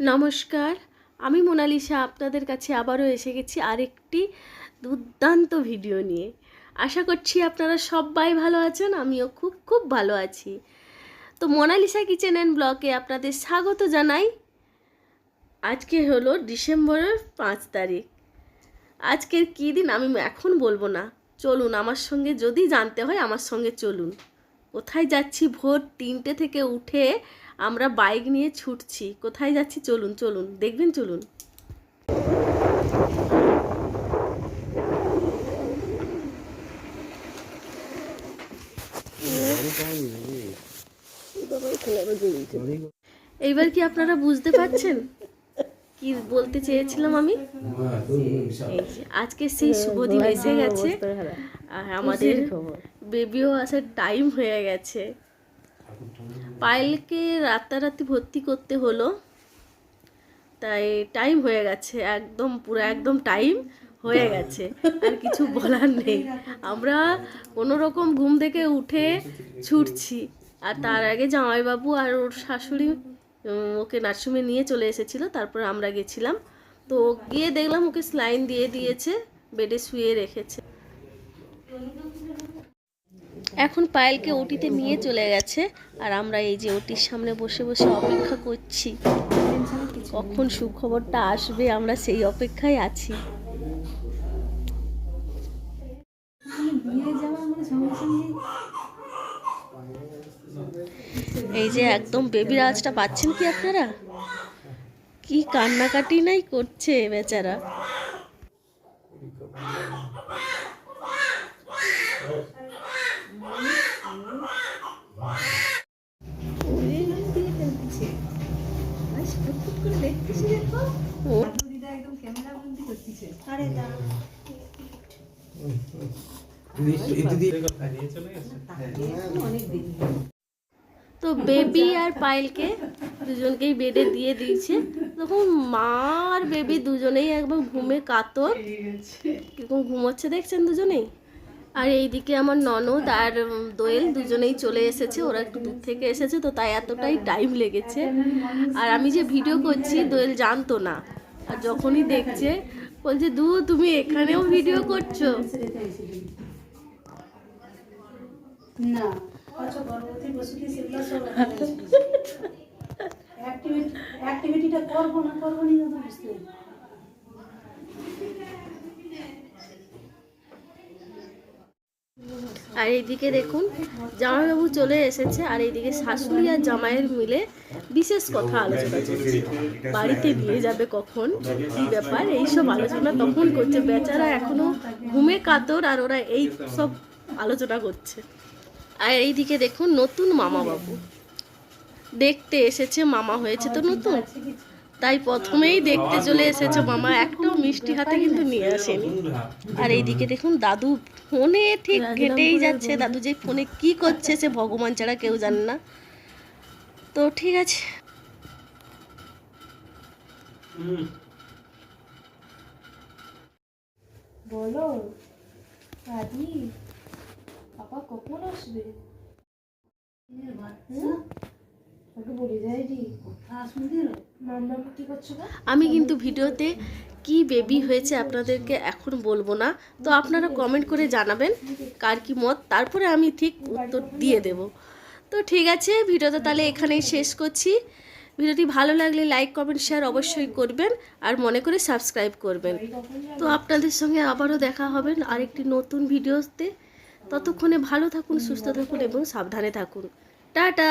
নমস্কার, আমি মোনালিসা আপনাদের কাছে আবারও এসে গেছি আরেকটি দুর্দান্ত ভিডিও নিয়ে। আশা করছি আপনারা সবাই ভালো আছেন, আমিও খুব খুব ভালো আছি। তো মোনালিসা কিচেন অ্যান্ড ব্লকে আপনাদের স্বাগত জানাই। আজকে হলো ডিসেম্বরের পাঁচ তারিখ। আজকের কী দিন আমি এখন বলব না। চলুন, আমার সঙ্গে যদি জানতে হয়, আমার সঙ্গে চলুন। কোথায় যাচ্ছি ভোর তিনটে থেকে উঠে আমরা বাইক নিয়ে ছুটছি। কোথায় যাচ্ছি? চলুন চলুন। দেখবেন চলুন। এইবার কি আপনারা বুঝতে পারছেন? কি বলতে চেয়েছিলাম আমি? আজকে সেই শুভ দিন এসে গেছে। আর আমাদের বেবিও আসার টাইম হয়ে গেছে। পায়েলকে রাতারাতি ভর্তি করতে হলো। তাই টাইম হয়ে গেছে, একদম পুরো একদম টাইম হয়ে গেছে, আর কিছু বলার নেই। আমরা কোনো রকম ঘুম থেকে উঠে ছুটছি, আর তার আগে জামাইবাবু আর ওর শাশুড়ি ওকে নার্সিংহোমে নিয়ে চলে এসেছিল, তারপর আমরা গেছিলাম। তো গিয়ে দেখলাম ওকে স্লাইন দিয়ে দিয়েছে, বেডে শুয়ে রেখেছে। এখন পায়েলকে ওটিতে নিয়ে চলে গেছে আর আমরা এই যে ওটির সামনে বসে বসে অপেক্ষা করছি। কখন সুখবরটা আসবে আমরা সেই অপেক্ষায় আছি। এই যে একদম বেবির আওয়াজটা পাচ্ছেন কি আপনারা? কি কান্নাকাটি নাই করছে বেচারা। তো বেবি আর পায়েলকে দুজনকেই বেডে দিয়ে দিয়েছে। তখন মা আর বেবি দুজনেই একবার ঘুমে কাতর। কীরকম ঘুমোচ্ছে দেখছেন দুজনেই? আর এইদিকে আমার ননদ আর দোয়েল দুজনেই চলে এসেছে। ওরা একটু দূর থেকে এসেছে তো তাই এতটাই টাইম লেগেছে। আর আমি যে ভিডিও করছি দোয়েল জানতো না। আর যখনই দেখছে বলছে দু তুমি এখানেও ভিডিও করছ? না। আচ্ছা গর্ভবতী প্রসূতি সেগুলো সব অ্যাক্টিভিটি অ্যাক্টিভিটিটা করব না করব না বুঝতে আর এইদিকে দেখুন, জামাইবাবু চলে এসেছে, আর এইদিকে শাশুড়ি আর জামাইয়ের মিলে বিশেষ কথা আলোচনা চলছে। বাড়িতে নিয়ে যাবে কখন? কি ব্যাপার? এইসব আলোচনা তখন করছে। বেচারা এখনও ঘুমে কাতর, আর ওরা এই সব আলোচনা করছে। আর এইদিকে দেখুন, নতুন মামা বাবু দেখতে এসেছে, মামা হয়েছে তো নতুন? তাই প্রথমেই দেখতে চলে এসেছে মামা। একটাও মিষ্টি হাতে কিন্তু নিয়ে আসেনি। আর এইদিকে দেখুন দাদু ফোনে ঠিক ঘেটেই যাচ্ছে। দাদু যে ফোনে কি করছে সে ভগবান ছাড়া কেউ জানে না। তো ঠিক আছে। বলো দাদি পাপা কখন আসবে? আমি কিন্তু ভিডিওতে কি বেবি হয়েছে আপনাদেরকে এখন বলব না, তো আপনারা কমেন্ট করে জানাবেন কার কি মত, তারপরে আমি ঠিক উত্তর দিয়ে দেব। তো ঠিক আছে, ভিডিওটা তাহলে এখানেই শেষ করছি। ভিডিওটি ভালো লাগলে লাইক কমেন্ট শেয়ার অবশ্যই করবেন আর মনে করে সাবস্ক্রাইব করবেন। তো আপনাদের সঙ্গে আবারও দেখা হবে আরেকটি নতুন ভিডিওতে। ততক্ষণে ভালো থাকুন, সুস্থ থাকুন এবং সাবধানে থাকুন। টাটা!